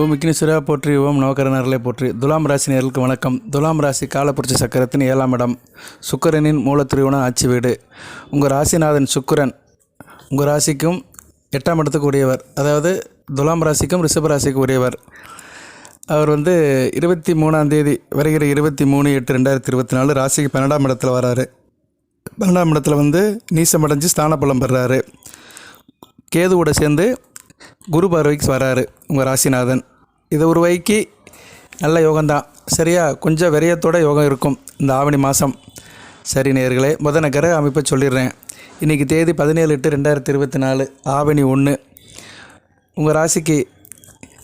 ஓம் விக்னேஸ்வரா போற்றி ஓம் நவகரணர்களே போற்றி. துலாம் ராசி நேர்களுக்கு வணக்கம். துலாம் ராசி காலப்புரட்சி சக்கரத்தின் ஏழாம் இடம். சுக்கரனின் மூலத்திருவனம் ஆட்சி வீடு. உங்கள் ராசிநாதன் சுக்கரன் உங்கள் ராசிக்கும் எட்டாம் இடத்துக்கு உரியவர். அதாவது துலாம் ராசிக்கும் ரிஷப ராசிக்கு உரியவர். அவர் வந்து இருபத்தி மூணாம் தேதி வருகிற இருபத்தி மூணு எட்டு ரெண்டாயிரத்தி இருபத்தி நாலு ராசிக்கு பன்னெண்டாம் இடத்துல வராரு. பன்னெண்டாம் இடத்துல வந்து நீசமடைஞ்சு ஸ்தானப்பலம் பெறாரு. கேதுவோட சேர்ந்து குரு பார்வைக்கு வராரு உங்கள் ராசிநாதன். இது ஒரு வைக்கு நல்ல யோகம்தான். சரியா? கொஞ்சம் விரயத்தோட யோகம் இருக்கும். இந்த ஆவணி மாதம் சரி நேர்களே முத கிரக அமைப்பை சொல்லிடுறேன். இன்றைக்கி தேதி பதினேழு எட்டு ரெண்டாயிரத்தி இருபத்தி நாலு ஆவணி ஒன்று உங்கள் ராசிக்கு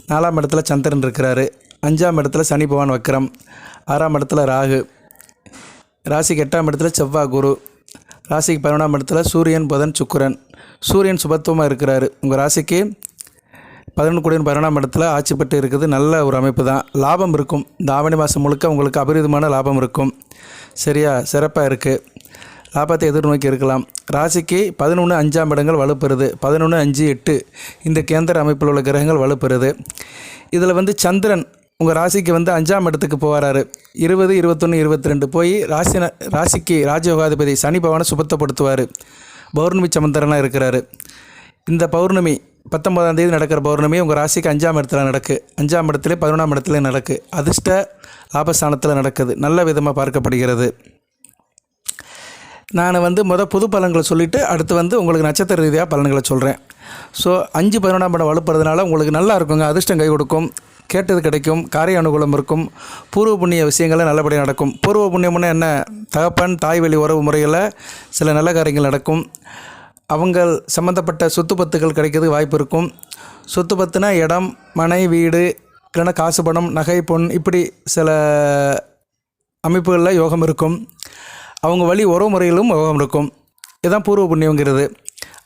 நாலாம் இடத்துல சந்திரன் இருக்கிறாரு. அஞ்சாம் இடத்துல சனி பகவான் வக்கரம் ஆறாம் இடத்துல ராகு. ராசிக்கு எட்டாம் இடத்துல செவ்வாய் குரு. ராசிக்கு பதினொன்றாம் இடத்துல சூரியன் புதன் சுக்கரன். சூரியன் சுபத்துவமாக இருக்கிறாரு. உங்கள் ராசிக்கு பதினொன்று கோடி பதினொன்றாம் இடத்துல ஆட்சி பெற்று இருக்குது. நல்ல ஒரு அமைப்பு தான். லாபம் இருக்கும். இந்த ஆவணி மாதம் முழுக்க உங்களுக்கு அபரிதமான லாபம் இருக்கும். சரியா? சிறப்பாக இருக்குது லாபத்தை எதிர்நோக்கி இருக்கலாம். ராசிக்கு பதினொன்று அஞ்சாம் இடங்கள் வலுப்பெறுது. பதினொன்று அஞ்சு எட்டு இந்த கேந்திர அமைப்பில் உள்ள கிரகங்கள் வலுப்பெறுது. இதில் வந்து சந்திரன் உங்கள் ராசிக்கு வந்து அஞ்சாம் இடத்துக்கு போகிறாரு இருபது இருபத்தொன்று இருபத்தி ரெண்டு போய் ராசி ராசிக்கு ராஜயோகாதிபதி சனி பவனை சுபத்தப்படுத்துவார் பௌர்ணமி சமந்தரனாக இருக்கிறாரு. இந்த பௌர்ணமி பத்தொன்பதாம் தேதி நடக்கிற பௌர்ணமி உங்கள் ராசிக்கு அஞ்சாம் இடத்துல நடக்கு. அஞ்சாம் இடத்துல பதினொன்றாம் இடத்துல நடக்கு. அதிர்ஷ்ட லாபஸ்தானத்தில் நடக்குது. நல்ல விதமாக பார்க்கப்படுகிறது. நான் வந்து மொதல் புது பலன்களை சொல்லிவிட்டு அடுத்து வந்து உங்களுக்கு நட்சத்திர ரீதியாக பலன்களை சொல்கிறேன் ஸோ அஞ்சு பதினொன்றாம் படம் வலுப்படுறதுனால உங்களுக்கு நல்லா இருக்குங்க. அதிர்ஷ்டம் கை கொடுக்கும். கேட்டது கிடைக்கும். காரிய அனுகூலம் இருக்கும். பூர்வ புண்ணிய விஷயங்கள் நல்லபடியாக நடக்கும். பூர்வ புண்ணியம்னா என்ன? தகப்பன் தாய் வழி உறவு முறையில் சில நல்ல காரியங்கள் நடக்கும். அவங்க சம்மந்தப்பட்ட சொத்து பத்துகள் கிடைக்கிறதுக்கு வாய்ப்பு இருக்கும். சொத்து பத்துனா இடம் மனை வீடு இல்லைன்னா காசு பணம் நகை பொன் இப்படி சில அமைப்புகளில் யோகம் இருக்கும். அவங்க வழி உறவு முறையிலும் யோகம் இருக்கும். இதுதான் பூர்வ புண்ணியங்கிறது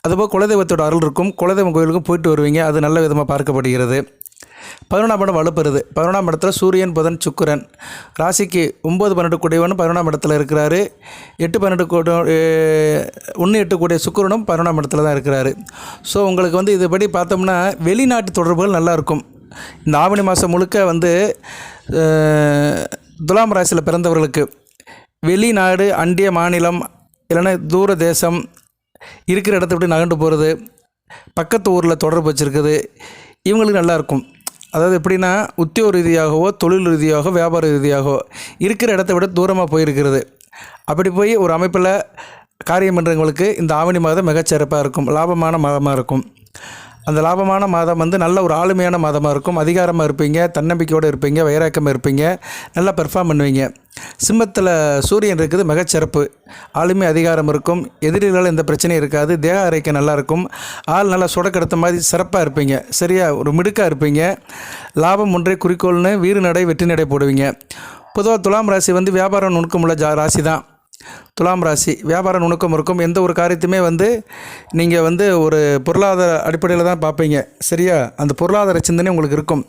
அதுபோல் குலதெய்வத்தோட அருள் இருக்கும். குலதெய்வம் கோயிலுக்கும் போயிட்டு வருவீங்க. அது நல்ல விதமாக பார்க்கப்படுகிறது. பதினொன்றாம் இடம் வலுப்பெறுது. பதினொன்றாம் இடத்துல சூரியன் புதன் சுக்கரன். ராசிக்கு ஒம்பது பன்னெண்டு கூடியவனும் பதினொன்றாம் இடத்துல இருக்கிறாரு. எட்டு பன்னெண்டு கூட ஒன்று எட்டு கூடிய சுக்கிரனும் பதினொன்றாம் இடத்துல தான் இருக்கிறாரு. ஸோ உங்களுக்கு வந்து இதுபடி பார்த்தோம்னா வெளிநாட்டு தொடர்புகள் நல்லாயிருக்கும் இந்த ஆவணி மாதம் முழுக்க வந்து துலாம் ராசியில் பிறந்தவர்களுக்கு வெளிநாடு அண்டிய மாநிலம் இல்லைன்னா தூர தேசம் இருக்கிற இடத்த விட்டு நகண்டு போகிறது பக்கத்து ஊரில் தொடர்பு வச்சுருக்குது இவங்களுக்கு நல்லாயிருக்கும் அதாவது எப்படின்னா உத்தியோக ரீதியாகவோ தொழில் ரீதியாகவோ வியாபார ரீதியாகவோ இருக்கிற இடத்த விட தூரமாக போயிருக்கிறது. அப்படி போய் ஒரு அமைப்பில் காரியம் பண்ணுறவங்களுக்கு இந்த ஆவணி மாதம் மிகச்சிறப்பாக இருக்கும். லாபமான மாதமாக இருக்கும். அந்த லாபமான மாதம் வந்து நல்ல ஒரு ஆளுமையான மாதமாக இருக்கும். அதிகாரமாக இருப்பீங்க தன்னம்பிக்கையோடு இருப்பீங்க வைராக்கமாக இருப்பீங்க நல்லா பெர்ஃபார்ம் பண்ணுவீங்க. சிம்மத்தில் சூரியன் இருக்குது மிகச்சிறப்பு. ஆளுமை அதிகாரம் இருக்கும். எதிரிகளால் எந்த பிரச்சனையும் இருக்காது. தேக ஆரோக்கியம் நல்லாயிருக்கும் ஆள் நல்லா சுடக்கெடுத்த மாதிரி சிறப்பாக இருப்பீங்க. சரியா ஒரு மிடுக்காக இருப்பீங்க. லாபம் ஒன்றே குறிக்கோள்னு வீறு நடை வெற்றி நடை போடுவீங்க. பொதுவாக துலாம் ராசி வந்து வியாபாரம் நுணுக்கமுள்ள ஜா ராசி தான் துலாம் ராசி வியாபார நுணுக்கம் இருக்கும். எந்த ஒரு காரியத்தையுமே வந்து நீங்கள் வந்து ஒரு பொருளாதார அடிப்படையில் தான் பார்ப்பீங்க. சரியா? அந்த பொருளாதார சிந்தனை உங்களுக்கு இருக்கும்.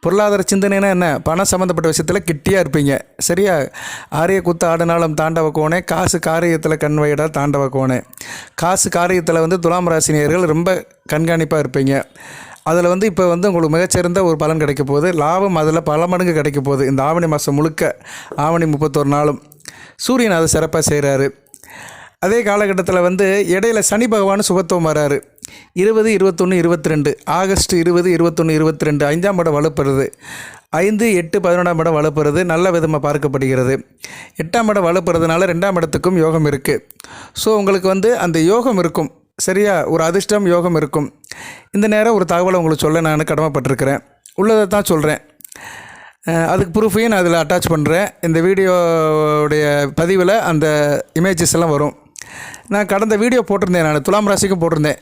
பொருளாதார சிந்தனைனா என்ன? பணம் சம்மந்தப்பட்ட விஷயத்தில் கிட்டியாக இருப்பீங்க. சரியா? ஆரிய குத்து ஆடினாலும் தாண்டவ கோணே காசு காரியத்தில் கண்வையிடா தாண்டவ கோணே காசு காரியத்தில் வந்து துலாம் ராசினியர்கள் ரொம்ப கண்காணிப்பாக இருப்பீங்க. அதில் வந்து இப்போ வந்து உங்களுக்கு மிகச்சிறந்த ஒரு பலன் கிடைக்க போகுது. லாபம் அதில் பல மடங்கு கிடைக்க போகுது. இந்த ஆவணி மாதம் முழுக்க ஆவணி முப்பத்தொரு நாளும். சூரியன் அதை சிறப்பாக செய்கிறாரு அதே காலகட்டத்தில் வந்து இடையில சனி பகவான் சுபத்துவம் வராரு. இருபது இருபத்தொன்று இருபத்தி ரெண்டு ஆகஸ்ட் இருபது இருபத்தொன்று இருபத்தி ரெண்டு ஐந்தாம் இடம் வலுப்புறது. ஐந்து எட்டு பதினொன்றாம் இடம் வலுப்புறது. நல்ல விதமாக பார்க்கப்படுகிறது. எட்டாம் இடம் வலுப்புறதுனால ரெண்டாம் இடத்துக்கும் யோகம் இருக்குது ஸோ உங்களுக்கு வந்து அந்த யோகம் இருக்கும். சரியா? ஒரு அதிர்ஷ்டம் யோகம் இருக்கும். இந்த நேரம் ஒரு தகவலை உங்களுக்கு சொல்ல நான் கடமைப்பட்டிருக்கிறேன். உள்ளதை தான் சொல்கிறேன் அதுக்கு ப்ரூஃபையும் நான் அதில் அட்டாச் பண்ணுறேன் இந்த வீடியோவுடைய பதிவில் அந்த இமேஜஸ் எல்லாம் வரும். நான் கடந்த வீடியோ போட்டிருந்தேன் நான். துலாம் ராசிக்கும் போட்டிருந்தேன்.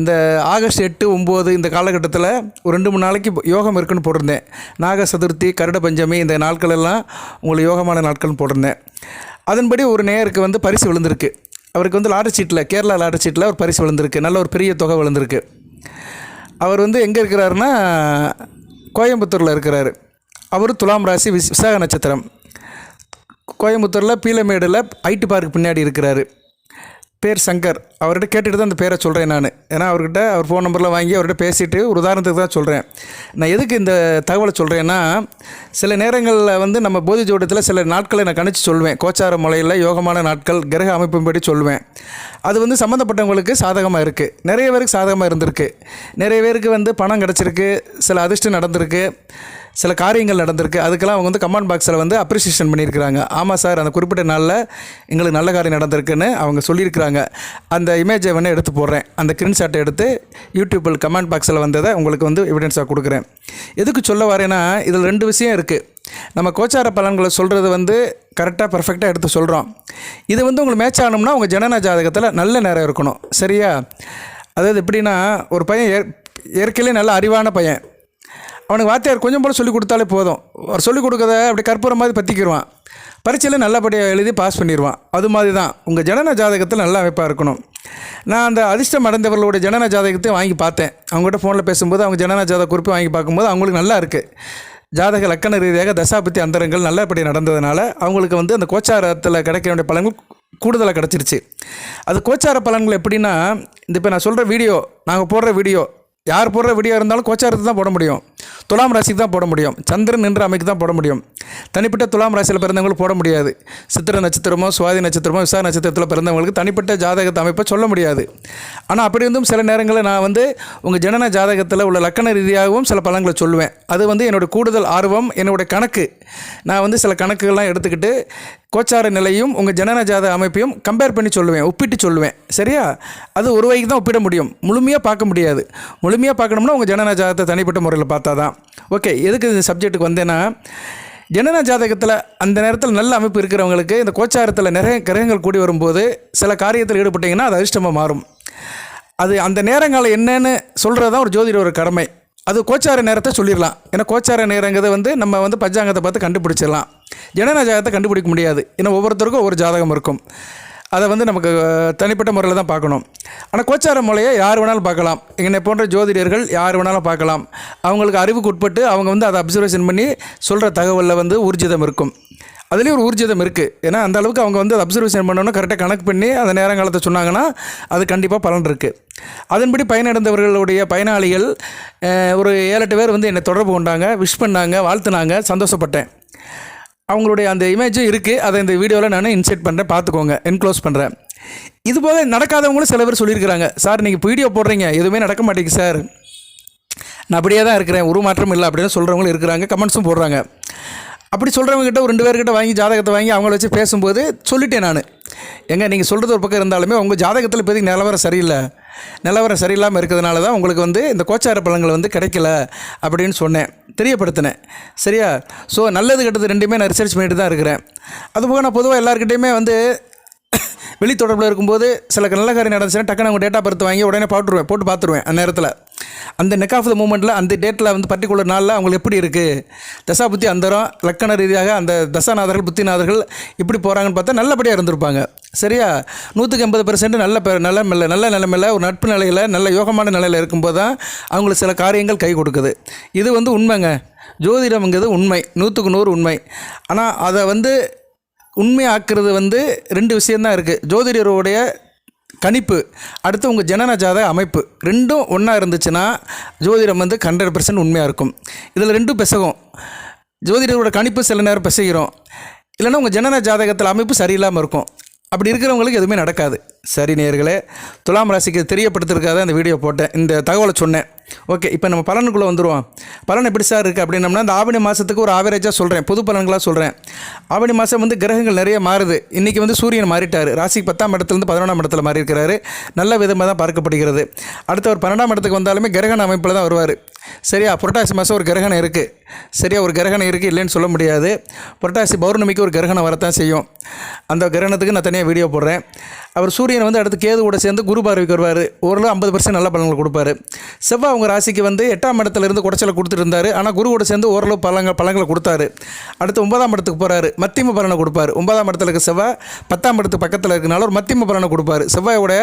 இந்த ஆகஸ்ட் எட்டு ஒம்பது இந்த காலகட்டத்தில் ஒரு ரெண்டு மூணு நாளைக்கு யோகம் இருக்குன்னு போட்டிருந்தேன். நாக சதுர்த்தி கருட பஞ்சமி இந்த நாட்கள் எல்லாம் உங்களுக்கு யோகமான நாட்கள்னு போட்டிருந்தேன். அதன்படி ஒரு நேருக்கு வந்து பரிசு விழுந்திருக்கு. அவருக்கு வந்து லாட்டரி சீட்டில் கேரளா லாட்டரி சீட்டில் ஒரு பரிசு விழுந்திருக்கு. நல்ல ஒரு பெரிய தொகை விழுந்திருக்கு. அவர் வந்து எங்கே இருக்கிறாருன்னா கோயம்புத்தூரில் இருக்கிறாரு. அவர் துலாம் ராசி விஸ் விசாக நட்சத்திரம். கோயம்புத்தூரில் பீலமேடில் ஐடி பார்க் பின்னாடி இருக்கிறாரு. பேர் சங்கர். அவர்கிட்ட கேட்டுட்டு தான் அந்த பேரை சொல்கிறேன் நான். ஏன்னா அவர்கிட்ட அவர் ஃபோன் நம்பர்லாம் வாங்கி அவர்கிட்ட பேசிட்டு ஒரு உதாரணத்துக்கு தான் சொல்கிறேன் நான் எதுக்கு இந்த தகவலை சொல்கிறேன்னா சில நேரங்களில் வந்து நம்ம போதி ஜோடத்தில் சில நாட்களை நான் கணிச்சு சொல்லுவேன் கோச்சார முறையில் யோகமான நாட்கள் கிரக அமைப்பின்படி சொல்லுவேன் அது வந்து சம்மந்தப்பட்டவங்களுக்கு சாதகமாக இருக்குது நிறைய பேருக்கு சாதகமாக இருந்திருக்கு. நிறைய பேருக்கு வந்து பணம் கிடச்சிருக்கு. சில அதிர்ஷ்டம் நடந்திருக்கு. சில காரியங்கள் நடந்திருக்கு. அதுக்கெல்லாம் அவங்க வந்து கமெண்ட் பாக்ஸில் வந்து அப்ரிசியேஷன் பண்ணியிருக்கிறாங்க. ஆமாம் சார் அந்த குறிப்பிட்ட நாளில் எங்களுக்கு நல்ல காரியம் நடந்திருக்குன்னு அவங்க சொல்லியிருக்கிறாங்க. அந்த இமேஜை வேணால் எடுத்து போடுறேன். அந்த ஸ்க்ரீன்ஷாட்டை எடுத்து யூடியூப்பில் கமெண்ட் பாக்ஸில் வந்ததை உங்களுக்கு வந்து எவிடன்ஸாக கொடுக்குறேன். எதுக்கு சொல்ல வரேன்னா இதில் ரெண்டு விஷயம் இருக்குது நம்ம கோச்சார பலன்களை சொல்கிறது வந்து கரெக்டாக பர்ஃபெக்டாக எடுத்து சொல்கிறோம் இது வந்து உங்களுக்கு மேட்ச் ஆகணும்னா உங்கள் ஜனன ஜாதகத்தில் நல்ல நேரம் இருக்கணும். சரியா? அதாவது எப்படின்னா ஒரு பையன் ஏற் இயற்கையிலே நல்ல அறிவான பையன். அவனுக்கு வாத்தியார் கொஞ்சம் போல் சொல்லி கொடுத்தாலே போதும். அவர் சொல்லிக் கொடுக்கறத அப்படி கற்பூரம் மாதிரி பற்றிக்கிடுவான் பரீட்சையில் நல்லபடியாக எழுதி பாஸ் பண்ணிடுவான் அது மாதிரி தான் உங்கள் ஜனன ஜாதகத்தில் நல்ல அமைப்பாக இருக்கணும். நான் அந்த அதிர்ஷ்டம் அடைந்தவர்களோட ஜனன ஜாதகத்தை வாங்கி பார்த்தேன். அவங்ககிட்ட ஃபோனில் பேசும்போது அவங்க ஜனன ஜாதக குறிப்பு வாங்கி பார்க்கும்போது அவங்களுக்கு நல்லா இருக்குது ஜாதக லக்கண ரீதியாக தசாபத்தி அந்தரங்கள் நல்லபடி நடந்ததுனால அவங்களுக்கு வந்து அந்த கோச்சாரத்தில் கிடைக்க வேண்டிய பலன்கள் கூடுதலாக கிடச்சிருச்சு. அது கோச்சார பலன்கள் எப்படின்னா இந்த இப்போ நான் சொல்கிற வீடியோ நாங்கள் போடுற வீடியோ யார் போடுற வீடியோ இருந்தாலும் கோச்சாரத்துக்கு தான் போட முடியும். துலாம் ராசிக்கு தான் போட முடியும். சந்திரன் நின்ற அமைக்கு தான் போட முடியும். தனிப்பட்ட துலாம் ராசியில் பிறந்தவங்களுக்கு போட முடியாது. சித்திர நட்சத்திரமோ சுவாதி நட்சத்திரமோ விசா நட்சத்திரத்தில் பிறந்தவங்களுக்கு தனிப்பட்ட ஜாதகத்தை அமைப்பை சொல்ல முடியாது. ஆனால் அப்படி இருந்தும் சில நேரங்களில் நான் வந்து உங்கள் ஜனன ஜாதகத்தில் உள்ள லக்கண ரீதியாகவும் சில பலங்களை சொல்லுவேன். அது வந்து என்னோடய கூடுதல் ஆர்வம் என்னுடைய கணக்கு. நான் வந்து சில கணக்குகள்லாம் எடுத்துக்கிட்டு கோச்சார நிலையும் உங்கள் ஜனன ஜாத அமைப்பையும் கம்பேர் பண்ணி சொல்லுவேன் ஒப்பிட்டு சொல்லுவேன். சரியா? அது ஒரு வகைக்கு தான் ஒப்பிட முடியும். முழுமையாக பார்க்க முடியாது. முழுமையாக பார்க்கணும்னா உங்கள் ஜனன ஜாதத்தை தனிப்பட்ட முறையில் பார்த்தா தான் ஓகே எதுக்கு இந்த சப்ஜெக்ட்டுக்கு வந்தேன்னா ஜனன ஜாதகத்தில் அந்த நேரத்தில் நல்ல அமைப்பு இருக்கிறவங்களுக்கு இந்த கோச்சாரத்தில் நிறைய கிரகங்கள் கூடி வரும்போது சில காரியத்தில் ஈடுபட்டிங்கன்னா அது அதிர்ஷ்டமாக மாறும். அது அந்த நேரங்களை என்னன்னு சொல்கிறது தான் ஒரு ஜோதிட ஒரு கடமை. அது கோச்சார நேரத்தை சொல்லிடலாம். ஏன்னா கோச்சார நேரங்கிறது வந்து நம்ம வந்து பஞ்சாங்கத்தை பார்த்து கண்டுபிடிச்சிடலாம். ஜனன ஜாதகத்தை கண்டுபிடிக்க முடியாது. ஏன்னா ஒவ்வொருத்தருக்கும் ஒவ்வொரு ஜாதகம் இருக்கும். அதை வந்து நமக்கு தனிப்பட்ட முறையில் தான் பார்க்கணும். ஆனால் கோச்சார முறையை யார் வேணாலும் பார்க்கலாம். என்னை போன்ற ஜோதிடர்கள் யார் வேணாலும் பார்க்கலாம். அவங்களுக்கு அறிவுக்கு உட்பட்டு அவங்க வந்து அதை அப்சர்வேஷன் பண்ணி சொல்கிற தகவலில் வந்து ஊர்ஜிதம் இருக்கும். அதுலேயும் ஒரு ஊர்ஜிதம் இருக்குது ஏன்னா அந்த அளவுக்கு அவங்க வந்து அப்சர்வேஷன் பண்ணணும்னா கரெக்டாக கணக்கு பண்ணி அந்த நேரங்காலத்தை சொன்னாங்கன்னா அது கண்டிப்பாக பலன் இருக்குது அதன்படி பயனடைந்தவர்களுடைய பயனாளிகள் ஒரு ஏழு எட்டு பேர் வந்து என்னை தொடர்பு கொண்டாங்க விஷ் பண்ணாங்க வாழ்த்துனாங்க சந்தோஷப்பட்டேன். அவங்களுடைய அந்த இமேஜும் இருக்குது அதை இந்த வீடியோவில் நான் இன்செர்ட் பண்ணுறேன் பார்த்துக்கோங்க. என்க்ளோஸ் பண்ணுறேன் இது போக நடக்காதவங்களும் சில பேர் சொல்லியிருக்கிறாங்க. சார் நீங்கள் வீடியோ போடுறீங்க. எதுவுமே நடக்க மாட்டேங்குது சார். நான் அப்படியே தான் இருக்கிறேன். உருமாற்றம் இல்லை. அப்படின்னு சொல்கிறவங்களும் இருக்கிறாங்க. கமெண்ட்ஸும் போடுறாங்க. அப்படி சொல்கிறவங்ககிட்ட ஒரு ரெண்டு பேர்கிட்ட வாங்கி ஜாதகத்தை வாங்கி அவங்கள வச்சு பேசும்போது சொல்லிட்டேன் நான். எங்க நீங்கள் சொல்கிறது ஒரு பக்கம் இருந்தாலுமே உங்கள் ஜாதகத்தில் இப்போதைக்கு நிலவரம் சரியில்லை. நிலவரம் சரியில்லாமல் இருக்கிறதுனால தான் உங்களுக்கு வந்து இந்த கோச்சார பலன்கள் வந்து கிடைக்கல அப்படின்னு சொன்னேன். தெரியப்படுத்தினேன். சரியா? ஸோ நல்லது கெட்டது ரெண்டுமே நான் ரிசர்ச் பண்ணிட்டு தான் இருக்கிறேன். அதுபோக நான் பொதுவாக எல்லாருக்கிட்டையுமே வந்து வெளி தொடர்பில் இருக்கும்போது சில நல்ல காரியம் நடந்துச்சுன்னா டக்குனு அவங்க டேட்டா பர்த் வாங்கி உடனே போட்டுருவேன் போட்டு பார்த்துருவேன் அந்த நேரத்தில். அந்த நெக் ஆஃப் த மூமெண்ட்டில் அந்த டேட்டில் வந்து பர்டிகுலர் நாளில் அவங்களுக்கு எப்படி இருக்குது தசா புத்தி அந்தரம் லக்கண ரீதியாக அந்த தசாநாதர்கள் புத்திநாதர்கள் இப்படி போகிறாங்கன்னு பார்த்தா நல்லபடியாக இருந்திருப்பாங்க. சரியா? நூற்றுக்கு எண்பது பெர்சென்ட் நல்ல பெ- நல்ல மெல்ல நல்ல நிலைமையில் ஒரு நட்பு நிலையில் நல்ல யோகமான நிலையில் இருக்கும்போது தான் அவங்களுக்கு சில காரியங்கள் கை கொடுக்குது. இது வந்து உண்மைங்க. ஜோதிடம்ங்கிறது உண்மை. நூற்றுக்கு நூறு உண்மை. ஆனால் அதை வந்து உண்மையாக்குறது வந்து ரெண்டு விஷயந்தான் இருக்குது ஜோதிடருடைய கணிப்பு அடுத்து உங்கள் ஜனன ஜாதக அமைப்பு. ரெண்டும் ஒன்றா இருந்துச்சுன்னா ஜோதிடம் வந்து ஹண்ட்ரட் பர்சன்ட் உண்மையாக இருக்கும். இதில் ரெண்டும் பெசகும். ஜோதிடரோட கணிப்பு சில நேரம் பெசகிறோம். இல்லைன்னா உங்கள் ஜனன ஜாதகத்தில் அமைப்பு சரியில்லாமல் இருக்கும். அப்படி இருக்கிறவங்களுக்கு எதுவுமே நடக்காது. சரி நேர்களே துலாம் ராசிக்கு தெரியப்படுத்திருக்காத அந்த வீடியோ போட்டேன். இந்த தகவலை சொன்னேன். ஓகே இப்போ நம்ம பலனுக்குள்ளே வந்துடுவோம் பலன் எப்படி சார் இருக்குது அப்படின்னம்னா இந்த ஆவணி மாதத்துக்கு ஒரு ஆவரேஜாக சொல்கிறேன் பொது பலன்களாக சொல்கிறேன் ஆவணி மாதம் வந்து கிரகங்கள் நிறைய மாறுது. இன்றைக்கி வந்து சூரியன் மாறிட்டார். ராசிக்கு பத்தாம் இடத்துலேருந்து பதினொன்றாம் இடத்துல மாறி இருக்கிறாரு நல்ல விதமாக தான் பார்க்கப்படுகிறது. அடுத்த ஒரு பன்னெண்டாம் இடத்துக்கு வந்தாலுமே கிரகண அமைப்பில் தான் வருவார். சரியா? புரட்டாசி மாதம் ஒரு கிரகணம் இருக்குது சரியா? ஒரு கிரகணம் இருக்குது இல்லைன்னு சொல்ல முடியாது. புரட்டாசி பௌர்ணமிக்கு ஒரு கிரகணம் வரத்தான் செய்யும். அந்த கிரகணத்துக்கு நான் தனியாக வீடியோ போடுறேன். அவர் சூரியன் வந்து அடுத்து கேது கூட சேர்ந்து குரு பார்வைக்கு வருவார். ஓரளவு ஐம்பது பர்சன்ட் நல்ல பலன்கள் கொடுப்பாரு. செவ்வாய் அவங்க ராசிக்கு வந்து எட்டாம் இடத்துல இருந்து குடைச்சலை கொடுத்துட்டு இருந்தார் ஆனால் குரு கூட சேர்ந்து ஓரளவு பழங்க பழங்களை கொடுத்தாரு. அடுத்து ஒன்பதாம் இடத்துக்கு போகிறாரு மத்தியம பலனை கொடுப்பாரு. ஒன்பதாம் இடத்துல இருக்க செவ்வாய் பத்தாம் இடத்துக்கு பக்கத்தில் இருக்கனால ஒரு மத்தியம பலனை கொடுப்பாரு. செவ்வாயோட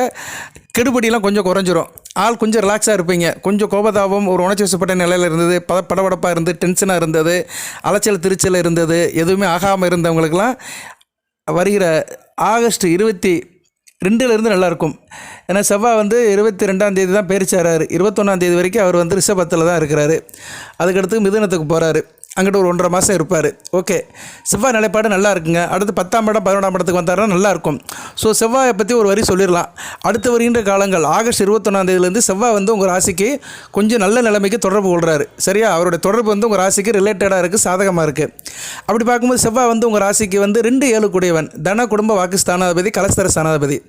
கெடுபடியெல்லாம் கொஞ்சம் குறைஞ்சிரும். ஆள் கொஞ்சம் ரிலாக்ஸாக இருப்பீங்க. கொஞ்சம் கோபதாபம் ஒரு உணர்ச்சி வசப்பட்ட நிலையில் இருந்தது. பத படபடப்பாக இருந்து டென்ஷனாக இருந்தது. அலைச்சல் திருச்சல் இருந்தது. எதுவுமே ஆகாமல் இருந்தவங்களுக்கெல்லாம் வருகிற ஆகஸ்ட் இருபத்தி ரெண்டுலேருந்து நல்லாயிருக்கும். ஏன்னா செவ்வாய் வந்து இருபத்தி ரெண்டாம் தேதி தான் பேரிச்சாராரு இருபத்தொன்னாம் தேதி வரைக்கும் அவர் வந்து ரிஷபத்தில் தான் இருக்கிறாரு. அதுக்கடுத்து மிதுனத்துக்கு போகிறாரு. அங்கிட்ட ஒரு ஒன்றரை மாதம் இருப்பார். ஓகே செவ்வாய் நிலைப்பாடு நல்லா இருக்குங்க. அடுத்து பத்தாம் இடம் பதினொன்றாம் இடத்துக்கு வந்தாருன்னா நல்லா இருக்கும். ஸோ செவ்வாயை பற்றி ஒரு வரி சொல்லிடலாம். அடுத்து வருகின்ற காலங்கள் ஆகஸ்ட் இருபத்தொன்னாந்தேதியிலேருந்து செவ்வாய் வந்து உங்கள் ராசிக்கு கொஞ்சம் நல்ல நிலைமைக்கு தொடர்பு கொள்கிறாரு சரியா? அவருடைய தொடர்பு வந்து உங்கள் ராசிக்கு ரிலேட்டடாக இருக்குது சாதகமாக இருக்குது அப்படி பார்க்கும்போது செவ்வாய் வந்து உங்கள் ராசிக்கு வந்து ரெண்டு ஏழு கூடியவன் தன குடும்ப வாக்கு ஸ்தானாதிபதி கலஸ்தர ஸ்தானாதிபதி.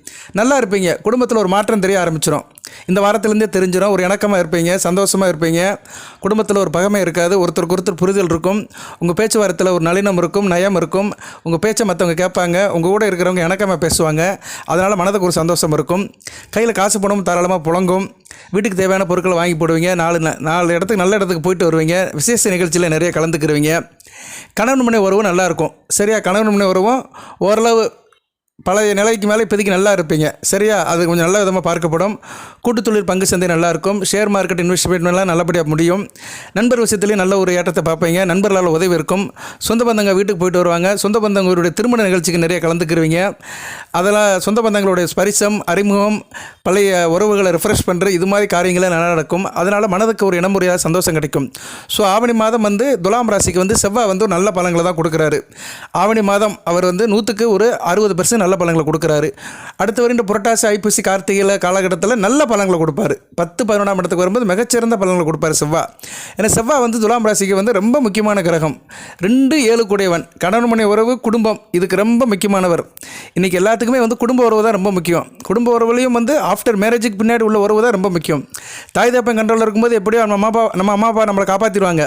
நல்லா இருப்பீங்க. குடும்பத்தில் ஒரு மாற்றம் தெரிய ஆரம்பிச்சிடும் இந்த வாரத்துலேருந்தே தெரிஞ்சிடும் ஒரு இணக்கமாக இருப்பீங்க சந்தோஷமாக இருப்பீங்க. குடும்பத்தில் ஒரு பகமை இருக்காது ஒருத்தருக்கு ஒருத்தர் புரிதல் இருக்கும். உங்கள் பேச்சுவார்த்தையில் ஒரு நளினம் இருக்கும் நயம் இருக்கும். உங்கள் பேச்சை மற்றவங்க கேட்பாங்க உங்கள் கூட இருக்கிறவங்க இணக்கமாக பேசுவாங்க. அதனால் மனதுக்கு ஒரு சந்தோஷம் இருக்கும். கையில் காசு பணமும் தாராளமாக புழங்கும். வீட்டுக்கு தேவையான பொருட்களை வாங்கி போடுவீங்க. நாலு ந- நாலு இடத்துக்கு நல்ல இடத்துக்கு போயிட்டு வருவீங்க. விசேஷ நிகழ்ச்சியில் நிறைய கலந்துக்கிடுவீங்க கணவன் மனை உறவும் நல்லாயிருக்கும் சரியா கணவன் மனை உறவும் ஓரளவு பழைய நிலைக்கு மேலே இப்போதைக்கு நல்லா இருப்பீங்க. சரியா? அது கொஞ்சம் நல்ல விதமாக பார்க்கப்படும். கூட்டுத்தொழில் பங்கு சந்தை நல்லா இருக்கும். ஷேர் மார்க்கெட் இன்வெஸ்ட்மெண்ட்லாம் நல்லபடியாக முடியும். நண்பர் விஷயத்துலேயும் நல்ல ஒரு ஏற்றத்தை பார்ப்பீங்க. நண்பர்களால் உதவி இருக்கும். சொந்த பந்தங்க வீட்டுக்கு போயிட்டு வருவாங்க. சொந்த பந்தங்களுடைய திருமண நிகழ்ச்சிக்கு நிறைய கலந்துக்கிருவீங்க அதெல்லாம் சொந்த பந்தங்களுடைய ஸ்பரிசம் அறிமுகம் பழைய உறவுகளை ரெஃப்ரெஷ் பண்ணுற இது மாதிரி காரியங்களே நல்லா நடக்கும். அதனால் மனதுக்கு ஒரு இனமுறையாக சந்தோஷம் கிடைக்கும். ஸோ ஆவணி மாதம் வந்து துலாம் ராசிக்கு வந்து செவ்வாய் வந்து நல்ல பலன்களை தான் கொடுக்குறாரு. ஆவணி மாதம் அவர் வந்து நூற்றுக்கு ஒரு அறுபது பெர்சன்ட் நல்ல பலன்களை கொடுக்குறாரு. அடுத்து வருகின்ற புரட்டாசி ஐப்பசி கார்த்திகையில் காலகட்டத்தில் நல்ல பலன்களை கொடுப்பாரு. பத்து பதினொன்றாம் இடத்துக்கு வரும்போது மிகச்சிறந்த பலன்களை கொடுப்பாரு செவ்வாய் ஏன்னா செவ்வாய் வந்து துலாம் ராசிக்கு வந்து ரொம்ப முக்கியமான கிரகம். ரெண்டு ஏழு கூடையவன் கணவன் மனை உறவு குடும்பம் இதுக்கு ரொம்ப முக்கியமானவர். இன்றைக்கி எல்லாத்துக்குமே வந்து குடும்ப உறவு தான் ரொம்ப முக்கியம். குடும்ப உறவுலையும் வந்து ஆஃப்டர் மேரேஜுக்கு பின்னாடி உள்ள உறவு தான் ரொம்ப முக்கியம். தாய் தப்பன் கண்ட்ரோலில் இருக்கும்போது எப்படியோ நம்ம அம்மா அப்பா நம்ம அம்மா அப்பா நம்மளை காப்பாற்றிடுவாங்க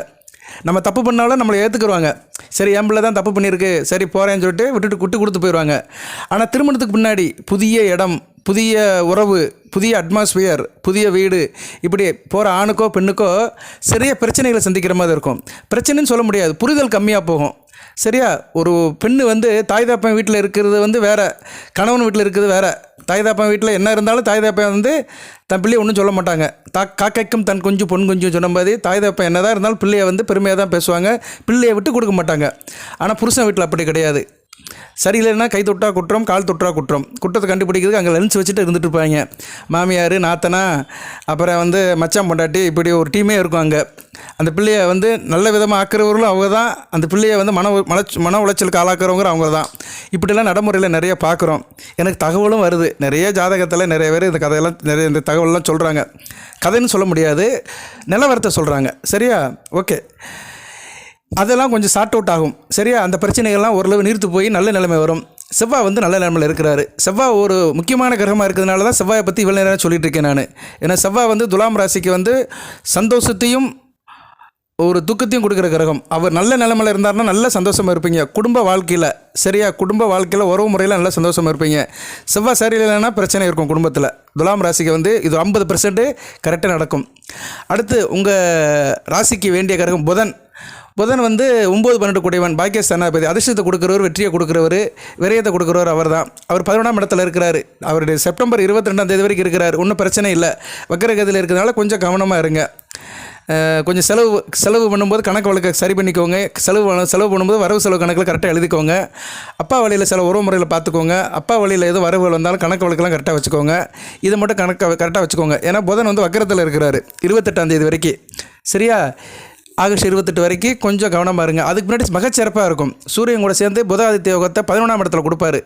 நம்ம தப்பு பண்ணாலும் நம்மளை ஏற்றுக்குருவாங்க சரி என் பிள்ளை தான் தப்பு பண்ணியிருக்கு. சரி போகிறேன்னு சொல்லிட்டு விட்டுட்டு குட்டு கொடுத்து போயிடுவாங்க ஆனால் திருமணத்துக்கு முன்னாடி புதிய இடம் புதிய உறவு புதிய அட்மாஸ்பியர் புதிய வீடு இப்படி போகிற ஆணுக்கோ பெண்ணுக்கோ சிறிய பிரச்சனைகளை சந்திக்கிற மாதிரி இருக்கும். பிரச்சனைன்னு சொல்ல முடியாது. புரிதல் கம்மியாக போகும். சரியா? ஒரு பெண்ணு வந்து தாய் தாப்பன் வீட்டில் இருக்கிறது வந்து வேற கணவன் வீட்டில் இருக்கிறது வேற. தாய் தாப்பன் வீட்டில் என்ன இருந்தாலும் தாய் தாப்பன் வந்து தன் பிள்ளையை ஒன்றும் சொல்ல மாட்டாங்க. தா காக்கைக்கும் தன் குஞ்சு பொன் குஞ்சு சொன்ன மாதிரி தாய் தாப்பன் என்ன தான் இருந்தாலும் பிள்ளையை வந்து பெருமையாக தான் பேசுவாங்க. பிள்ளையை விட்டு கொடுக்க மாட்டாங்க. ஆனால் புருஷன் வீட்டில் அப்படி கிடையாது. சரியில்லைன்னா கை தொட்டா குற்றம் கால் தொட்டா குற்றம். குற்றத்தை கண்டுபிடிக்கிறதுக்கு அங்கே லென்ஸ் வச்சுட்டு இருந்துட்டு இருப்பாங்க. மாமியார் நாத்தனா அப்புறம் வந்து மச்சான் பொண்டாட்டி இப்படி ஒரு டீமே இருக்கும் அங்கே. அந்த பிள்ளையை வந்து நல்ல விதமாக ஆக்குறவர்களும் அவங்க தான். அந்த பிள்ளையை வந்து மன உ- மன மன உளைச்சலுக்கு ஆளாக்குறவங்க அவங்க தான். இப்படிலாம் நடைமுறையில் நிறைய பார்க்குறோம். எனக்கு தகவலும் வருது. நிறைய ஜாதகத்தில் நிறைய பேர் இந்த கதையெல்லாம் நிறைய இந்த தகவல்லாம் சொல்கிறாங்க கதைன்னு சொல்ல முடியாது. நிலவரத்தை சொல்கிறாங்க சரியா? ஓகே. அதெல்லாம் கொஞ்சம் சார்ட் அவுட் ஆகும். சரியா? அந்த பிரச்சனைகள்லாம் ஓரளவு நீர்த்து போய் நல்ல நிலைமை வரும். செவ்வாய் வந்து நல்ல நிலமையில் இருக்கிறாரு. செவ்வாய் ஒரு முக்கியமான கிரகமாக இருக்கிறதுனால தான் செவ்வாயை பற்றி இவ்வளோ நேரம் சொல்லிட்டு இருக்கேன் நான். ஏன்னா செவ்வாய் வந்து துலாம் ராசிக்கு வந்து சந்தோஷத்தையும் ஒரு துக்கத்தையும் கொடுக்குற கிரகம். அவர் நல்ல நிலமையில் இருந்தாருன்னா நல்ல சந்தோஷமாக இருப்பீங்க. குடும்ப வாழ்க்கையில் சரியா? குடும்ப வாழ்க்கையில் உறவு முறையில் நல்ல சந்தோஷமாக இருப்பீங்க. செவ்வாய் சரியில்லைன்னா பிரச்சனை இருக்கும் குடும்பத்தில். துலாம் ராசிக்கு வந்து இது ஐம்பது பர்சன்ட்டு கரெக்டாக நடக்கும். அடுத்து உங்கள் ராசிக்கு வேண்டிய கிரகம் புதன். புதன் வந்து ஒம்பது பன்னெண்டு கூடியவன் பாக்கிய ஸ்தானாபதி அதிர்ஷ்டத்தை கொடுக்குறவர் வெற்றியை கொடுக்குறவர் விரயத்தை கொடுக்குறவர் அவர் தான் அவர் பதினொன்றாம் இடத்துல இருக்கிறார். அவருடைய செப்டம்பர் இருபத்தி ரெண்டாம் தேதி வரைக்கும் இருக்கிறார். ஒன்றும் பிரச்சனை இல்லை. வக்கரகதியில் இருக்கிறதுனால கொஞ்சம் கவனமாக இருங்க. கொஞ்சம் செலவு செலவு பண்ணும்போது கணக்கு வழக்கை சரி பண்ணிக்கோங்க. செலவு செலவு பண்ணும்போது வரவு செலவு கணக்கில் கரெக்டாக எழுதிக்கோங்க. அப்பா வழியில் சில உறவு முறையில் பார்த்துக்கோங்க. அப்பா வழியில் எதுவும் வரவுகள் வந்தாலும் கணக்கு வழக்கெல்லாம் கரெக்டாக வச்சுக்கோங்க. இதை மட்டும் கணக்க கரெக்டாக வச்சுக்கோங்க. ஏன்னா புதன் வந்து வக்கரத்தில் இருக்கிறாரு. இருபத்தெட்டாம் தேதி வரைக்கும். சரியா? ஆகஸ்ட் இருபத்தெட்டு வரைக்கும் கொஞ்சம் கவனமாக இருங்க. அதுக்கு முன்னாடி மகச்சிறப்பாக இருக்கும். சூரியன் கூட சேர்ந்து புதாதித்ய யோகத்தை பதினொன்றாம் இடத்துல கொடுப்பாரு.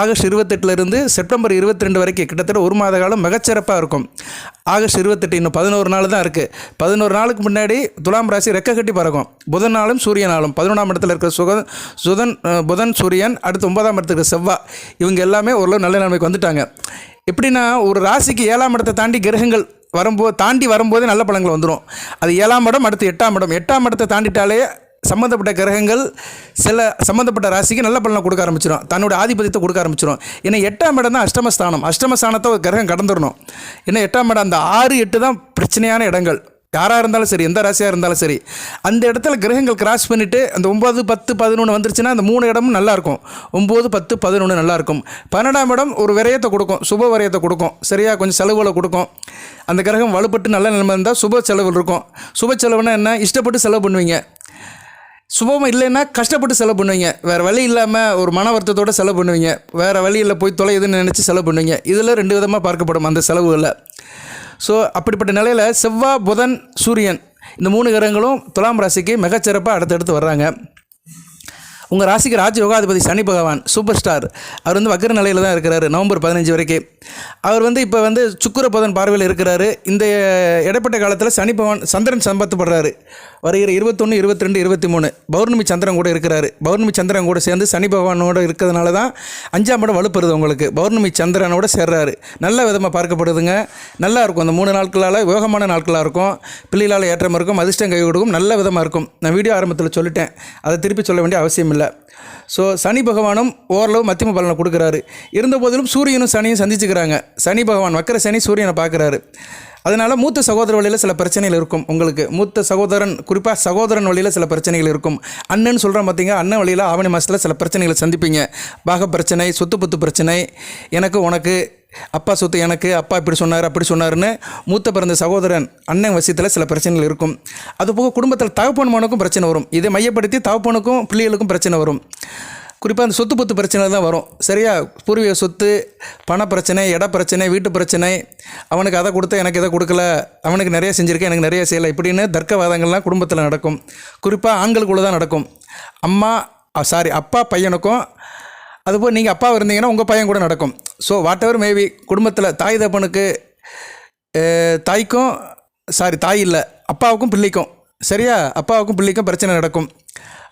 ஆகஸ்ட் இருபத்தெட்டுலேருந்து செப்டம்பர் இருபத்தி ரெண்டு வரைக்கும் கிட்டத்தட்ட ஒரு மாத காலம் மிகச்சிறப்பாக இருக்கும். ஆகஸ்ட் இருபத்தெட்டு இன்னும் பதினோரு நாள் தான் இருக்குது பதினோரு நாளுக்கு முன்னாடி துலாம் ராசி ரெக்க கட்டி பறக்கும். புதன் நாளும் சூரிய நாளும் பதினொன்றாம் இடத்துல இருக்கிற சுக சுதன் புதன் சூரியன் அடுத்து ஒன்பதாம் இடத்துக்கு இருக்கிற செவ்வாய் இவங்க எல்லாமே ஓரளவு நல்ல நிலைமைக்கு வந்துட்டாங்க. எப்படின்னா ஒரு ராசிக்கு ஏழாம் இடத்தை தாண்டி கிரகங்கள் வரும்போது தாண்டி வரும்போதே நல்ல பழங்கள் வந்துடும் அது ஏழாம் இடம் அடுத்து எட்டாம் இடம். எட்டாம் இடத்தை தாண்டிட்டாலே சம்மந்தப்பட்ட கிரகங்கள் சில சம்மந்தப்பட்ட ராசிக்கு நல்ல பலனை கொடுக்க ஆரம்பிச்சிடும் தன்னோட ஆதிபத்தியத்தை கொடுக்க ஆரம்பிச்சிடும் ஏன்னா எட்டாம் இடம் தான் அஷ்டமஸ்தானம். அஷ்டமஸ்தானத்தை ஒரு கிரகம் கடந்துடணும் ஏன்னா எட்டாம் இடம் அந்த ஆறு எட்டு தான் பிரச்சனையான இடங்கள். யாராக இருந்தாலும் சரி எந்த ராசியாக இருந்தாலும் சரி அந்த இடத்துல கிரகங்கள் கிராஸ் பண்ணிவிட்டு அந்த ஒம்பது பத்து பதினொன்று வந்துருச்சுன்னா அந்த மூணு இடமும் நல்லாயிருக்கும். ஒம்பது பத்து பதினொன்று நல்லாயிருக்கும். பன்னெண்டாம் இடம் ஒரு விரயத்தை கொடுக்கும் சுப விரயத்தை கொடுக்கும். சரியா? கொஞ்சம் செலவுகளை கொடுக்கும். அந்த கிரகம் வலுப்பட்டு நல்ல நிலைமை இருந்தால் சுப செலவு இருக்கும். சுப செலவுனா என்ன? இஷ்டப்பட்டு செலவு பண்ணுவீங்க. சுபமாக இல்லைன்னா கஷ்டப்பட்டு செலவு பண்ணுவீங்க. வேறு வழி இல்லாமல் ஒரு மன வருத்தத்தோட செலவு பண்ணுவீங்க. வேறு வழியில் போய் தொலையுதுன்னு நினச்சி செலவு பண்ணுவீங்க. இதில் ரெண்டு விதமாக பார்க்கப்படும் அந்த செலவுகளில். ஸோ அப்படிப்பட்ட நிலையில் செவ்வாய் புதன் சூரியன் இந்த மூணு கிரகங்களும் துலாம் ராசிக்கு மிகச்சிறப்பாக அடுத்தடுத்து வர்றாங்க. உங்கள் ராசிக்கு ராஜ யோகாதிபதி சனி பகவான் சூப்பர் ஸ்டார். அவர் வந்து வக்கர நிலையில் தான் இருக்கிறாரு நவம்பர் பதினஞ்சு வரைக்கும். அவர் வந்து இப்போ வந்து சுக்கிர புதன் பார்வையில் இருக்கிறாரு. இந்த இடைப்பட்ட காலத்தில் சனி பகவான் சந்திரன் சம்பத்துப்படுறாரு. வருகிற இருபத்தொன்று இருபத்தி ரெண்டு இருபத்தி மூணு பௌர்ணமி சந்திரன் கூட இருக்கிறாரு. பௌர்ணமி சந்திரன் கூட சேர்ந்து சனி பகவானோட இருக்கிறதுனால தான் அஞ்சாம் படம் வலுப்படுது உங்களுக்கு. பௌர்ணமி சந்திரனோட சேர்றாரு. நல்ல விதமாக பார்க்கப்படுதுங்க. நல்லா இருக்கும். அந்த மூணு நாட்களால் யோகமான நாட்களாக இருக்கும். பிள்ளைகளால் ஏற்றம் இருக்கும். அதிர்ஷ்டம் கை கொடுக்கும். நல்ல விதமாக இருக்கும். நான் வீடியோ ஆரம்பத்தில் சொல்லிட்டேன். அதை திருப்பி சொல்ல வேண்டிய அவசியம் இல்லை. ஸோ சனி பகவானும் ஓரளவு மத்தியம பலனை கொடுக்குறாரு. இருந்த போதிலும் சூரியனும் சனியும் சந்திச்சுக்கிறாங்க. சனி பகவான் வக்கர சனி சூரியனை பார்க்குறாரு. அதனால் மூத்த சகோதர வழியில் சில பிரச்சனைகள் இருக்கும். உங்களுக்கு மூத்த சகோதரன் குறிப்பாக சகோதரன் வழியில் சில பிரச்சனைகள் இருக்கும். அண்ணன் சொல்கிறேன் பார்த்தீங்க அண்ணன் வழியில் ஆவணி மாதத்தில் சில பிரச்சனைகளை சந்திப்பீங்க. பாக பிரச்சனை சொத்து பொத்து பிரச்சனை எனக்கு உனக்கு அப்பா சொத்து எனக்கு அப்பா இப்படி சொன்னார் அப்படி சொன்னார்னு மூத்த பிறந்த சகோதரன் அண்ணன் வசியத்தில் சில பிரச்சனைகள் இருக்கும். அதுபோக குடும்பத்தில் தகப்பன் மகனுக்கும் பிரச்சனை வரும். இதை மையப்படுத்தி தகப்பனுக்கும் பிள்ளைகளுக்கும் பிரச்சனை வரும். குறிப்பாக அந்த சொத்து பத்து பிரச்சனை தான் வரும். சரியா? பூர்வீக சொத்து பண பிரச்சனை இட பிரச்சனை வீட்டு பிரச்சனை அவனுக்கு அதை கொடுத்த எனக்கு இதை கொடுக்கல. அவனுக்கு நிறைய செஞ்சுருக்கேன் எனக்கு நிறைய செய்யலை இப்படின்னு தர்க்கவாதங்கள்லாம் குடும்பத்தில் நடக்கும். குறிப்பாக ஆண்களுக்குள்ளே தான் நடக்கும். அம்மா சாரி அப்பா பையனுக்கும் அதுபோல் நீங்கள் அப்பா இருந்தீங்கன்னா உங்கள் பையன் கூட நடக்கும். ஸோ வாட் எவர் மேபி குடும்பத்தில் தாய் தப்பனுக்கு தாய்க்கும் சாரி தாய் இல்லை அப்பாவுக்கும் பிள்ளைக்கும் சரியா? அப்பாவுக்கும் பிள்ளைக்கும் பிரச்சனை நடக்கும்.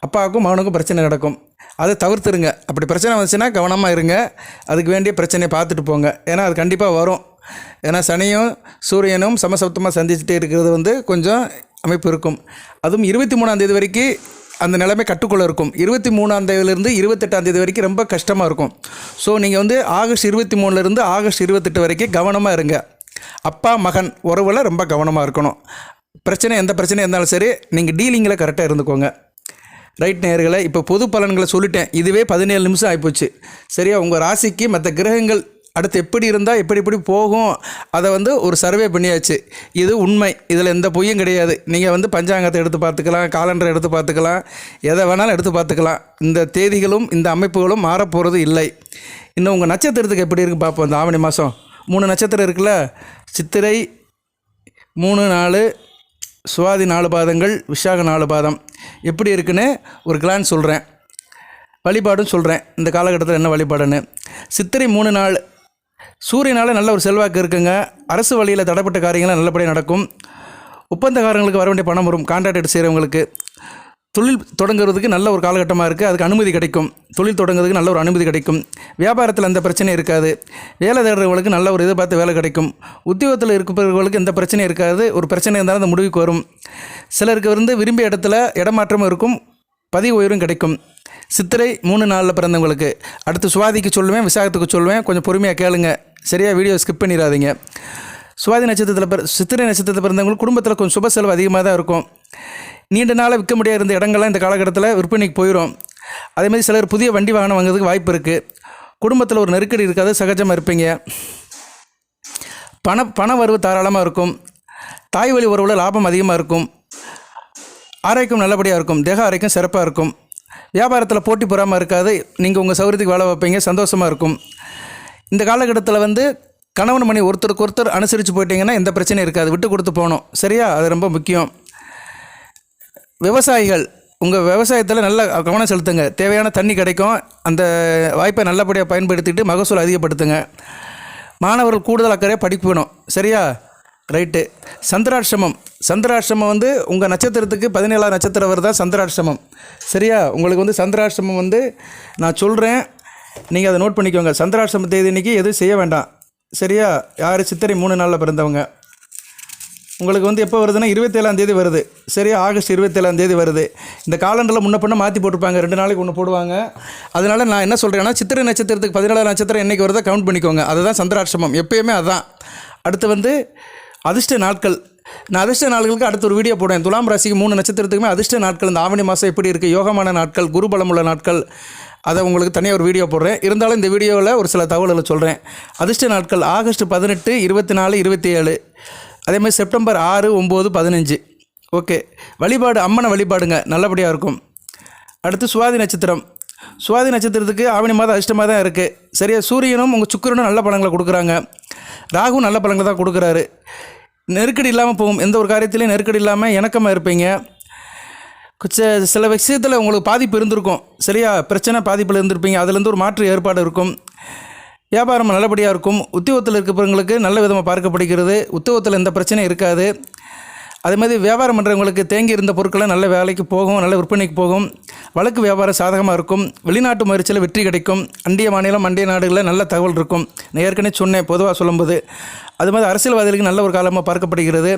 அப்பாவுக்கும் மகனுக்கும் பிரச்சனை நடக்கும். அதை தவிர்த்துருங்க. அப்படி பிரச்சனை வந்துச்சுன்னா கவனமாக இருங்க. அதுக்கு வேண்டிய பிரச்சனையை பார்த்துட்டு போங்க. ஏன்னா அது கண்டிப்பாக வரும். ஏன்னா சனியும் சூரியனும் சமசப்தமாக சந்திச்சுட்டே இருக்கிறது வந்து கொஞ்சம் அமைப்பு இருக்கும். அதுவும் இருபத்தி மூணாந்தேதி வரைக்கும் அந்த நிலைமை கட்டுக்குள்ளே இருக்கும். இருபத்தி மூணாந்தேதியிலேருந்து இருபத்தெட்டாந்தேதி வரைக்கும் ரொம்ப கஷ்டமாக இருக்கும். ஸோ நீங்கள் வந்து ஆகஸ்ட் இருபத்தி மூணுலேருந்து ஆகஸ்ட் இருபத்தெட்டு வரைக்கும் கவனமாக இருங்க. அப்பா மகன் உறவில் ரொம்ப கவனமாக இருக்கணும். பிரச்சனை எந்த பிரச்சனை இருந்தாலும் சரி நீங்கள் டீலிங்கில் கரெக்டாக இருந்துக்கோங்க. ரைட் நேர்களை இப்போ பொது பலன்களை சொல்லிட்டேன். இதுவே பதினேழு நிமிஷம் ஆகிப்போச்சு சரியா உங்கள் ராசிக்கு மற்ற கிரகங்கள் அடுத்து எப்படி இருந்தால் எப்படி எப்படி போகும் அதை வந்து ஒரு சர்வே பண்ணியாச்சு. இது உண்மை. இதில் எந்த பொய்யும் கிடையாது. நீங்கள் வந்து பஞ்சாங்கத்தை எடுத்து பார்த்துக்கலாம் காலண்டரை எடுத்து பார்த்துக்கலாம் எதை வேணாலும் எடுத்து பார்த்துக்கலாம். இந்த தேதிகளும் இந்த அமைப்புகளும் மாறப்போகிறது இல்லை. இன்னும் உங்கள் நட்சத்திரத்துக்கு எப்படி இருக்குது பார்ப்போம். இந்த ஆவணி மாதம் மூணு நட்சத்திரம் இருக்குல்ல? சித்திரை மூணு நாலு சுவாதி நாலு பாதங்கள் விஷாக நாலு பாதம். எப்படி இருக்குன்னு ஒரு கிளான் சொல்கிறேன் வழிபாடும் சொல்கிறேன் இந்த காலகட்டத்தில் என்ன வழிபாடுன்னு. சித்திரை மூணு நாள். சூரியனால் நல்ல ஒரு செல்வாக்கு இருக்குங்க. அரசு வழியில் தடைப்பட்ட காரியங்கள்லாம் நல்லபடியாக நடக்கும். ஒப்பந்தக்காரங்களுக்கு வர வேண்டிய பணம் வரும். கான்ட்ராக்ட் செய்கிறவங்களுக்கு தொழில் தொடங்குறதுக்கு நல்ல ஒரு காலகட்டமாக இருக்குது அதுக்கு அனுமதி கிடைக்கும். தொழில் தொடங்குறதுக்கு நல்ல ஒரு அனுமதி கிடைக்கும். வியாபாரத்தில் எந்த பிரச்சனையும் இருக்காது. வேலை தேடுறவங்களுக்கு நல்ல ஒரு இதை பார்த்து வேலை கிடைக்கும். உத்தியோகத்தில் இருக்கிறவர்களுக்கு எந்த பிரச்சனையும் இருக்காது. ஒரு பிரச்சனை இருந்தாலும் அந்த முடிவுக்கு வரும். சிலருக்கு வந்து விரும்பிய இடத்துல இடமாற்றமும் இருக்கும். பதிவு உயரும் கிடைக்கும். சித்திரை மூணு நாளில் பிறந்தவங்களுக்கு. அடுத்து சுவாதிக்கு சொல்லுவேன் விசாகத்துக்கு சொல்லுவேன். கொஞ்சம் பொறுமையாக கேளுங்க. சரியாக வீடியோ ஸ்கிப் பண்ணிடாதீங்க. சுவாதி நட்சத்திரத்தில் பிற சித்திரை நட்சத்திரத்தில் பிறந்தவங்களுக்கு குடும்பத்தில் கொஞ்சம் சுப செலவு அதிகமாக தான் இருக்கும். நீண்ட நாளாக விற்க முடியாத இருந்த இடங்கள்லாம் இந்த காலகட்டத்தில் விற்பனைக்கு போயிடும் அதேமாதிரி சிலர் புதிய வண்டி வாகனம் வாங்குறதுக்கு வாய்ப்பு இருக்குது குடும்பத்தில் ஒரு நெருக்கடி இருக்காது சகஜமாக இருப்பீங்க. பண பண வரவு தாராளமாக இருக்கும். தாய் வழி உறவில் லாபம் அதிகமாக இருக்கும். ஆரோக்கியம் நல்லபடியாக இருக்கும். தேக ஆரோக்கியம் சிறப்பாக இருக்கும். வியாபாரத்தில் போட்டி பொறாமல் இருக்காது. நீங்கள் உங்கள் சௌகரியத்துக்கு வேலை வைப்பீங்க சந்தோஷமாக இருக்கும். இந்த காலகட்டத்தில் வந்து கணவன் மணி ஒருத்தருக்கு ஒருத்தர் அனுசரித்து போயிட்டீங்கன்னா எந்த பிரச்சனையும் இருக்காது. விட்டு கொடுத்து போகணும். சரியா? அது ரொம்ப முக்கியம். விவசாயிகள் உங்கள் விவசாயத்தில் நல்ல கவனம் செலுத்துங்க. தேவையான தண்ணி கிடைக்கும். அந்த வாய்ப்பை நல்லபடியாக பயன்படுத்திட்டு மகசூல் அதிகப்படுத்துங்க. மாணவர்கள் கூடுதல் அக்கறையாக படிப்பு வேணும். சரியா? ரைட்டு சந்திராஷ்டமம். சந்திராஷ்டமம் வந்து உங்கள் நட்சத்திரத்துக்கு பதினேழாம் நட்சத்திரம் வருதா? சந்திராஷ்டமம். சரியா? உங்களுக்கு வந்து சந்திராஷ்டமம் வந்து நான் சொல்கிறேன் நீங்கள் அதை நோட் பண்ணிக்கோங்க. சந்திராஷ்டம தேதி இன்றைக்கி எதுவும் செய்ய வேண்டாம். சரியா? யார் சித்திரை மூணு நாளில் பிறந்தவங்க. உங்களுக்கு வந்து எப்போ வருதுன்னா இருபத்தேழாம் தேதி வருது. சரி ஆகஸ்ட் இருபத்தேழாம் தேதி வருது. இந்த காலண்டரில் முன்ன பண்ண மாற்றி போட்டிருப்பாங்க. ரெண்டு நாளைக்கு ஒன்று போடுவாங்க. அதனால் நான் என்ன சொல்கிறேன்னா சித்திரை நட்சத்திரத்துக்கு பதினேழாம் நட்சத்திரம் என்றைக்கு வருதோ கவுண்ட் பண்ணிக்கோங்க. அதுதான் சந்திராஷ்டமம். எப்பயுமே அதுதான் அடுத்து வந்து அதிர்ஷ்ட நாட்கள். நான் அதிர்ஷ்ட நாட்களுக்கு அடுத்த ஒரு வீடியோ போடுவேன் துலாம் ராசிக்கு மூணு நட்சத்திரத்துக்குமே அதிர்ஷ்ட நாட்கள். இந்த ஆவணி மாதம் எப்படி இருக்குது யோகமான நாட்கள் குருபலம் உள்ள நாட்கள். அதை உங்களுக்கு தனியாக ஒரு வீடியோ போடுறேன். இருந்தாலும் இந்த வீடியோவில் ஒரு சில தகவல்களை சொல்கிறேன் அதிர்ஷ்ட நாட்கள் ஆகஸ்ட் பதினெட்டு இருபத்தி நாலு இருபத்தி ஏழு. அதே மாதிரி செப்டம்பர் ஆறு ஒம்பது பதினஞ்சு. ஓகே. வழிபாடு அம்மனை வழிபாடுங்க. நல்லபடியாக இருக்கும். அடுத்து சுவாதி நட்சத்திரம். சுவாதி நட்சத்திரத்துக்கு ஆவணி மாதம் அதிர்ஷ்டமாக தான் இருக்குது சரியா? சூரியனும் உங்கள் சுக்கரனும் நல்ல பலன்களை கொடுக்குறாங்க. ராகு நல்ல பலன்களை தான் கொடுக்குறாரு. நெருக்கடி இல்லாமல் போகும். எந்த ஒரு காரியத்திலையும் நெருக்கடி இல்லாமல் இணக்கமாக இருப்பீங்க. ச- சில விஷயத்தில் உங்களுக்கு பாதிப்பு இருந்திருக்கும். சரியா? பிரச்சனை பாதிப்பில் இருந்திருப்பீங்க. அதுலேருந்து ஒரு மாற்று ஏற்பாடு இருக்கும். வியாபாரம் நல்லபடியாக இருக்கும். உத்தியோகத்தில் இருக்கிறவங்களுக்கு நல்ல விதமாக பார்க்கப்படுகிறது. உத்தியோகத்தில் எந்த பிரச்சனையும் இருக்காது. அதே மாதிரி வியாபாரம் பண்ணுறவங்களுக்கு தேங்கி இருந்த பொருட்களை நல்ல வேலைக்கு போகும் நல்ல விற்பனைக்கு போகும். வழக்கு வியாபாரம் சாதகமாக இருக்கும். வெளிநாட்டு முயற்சியில் வெற்றி கிடைக்கும். அண்டிய மாநிலம் அண்டிய நாடுகளில் நல்ல தகவல் இருக்கும். நான் ஏற்கனவே சொன்னேன் பொதுவாக சொல்லும்போது. அது மாதிரி அரசியல்வாதிகளுக்கு நல்ல ஒரு காலமாக பார்க்கப்படுகிறது.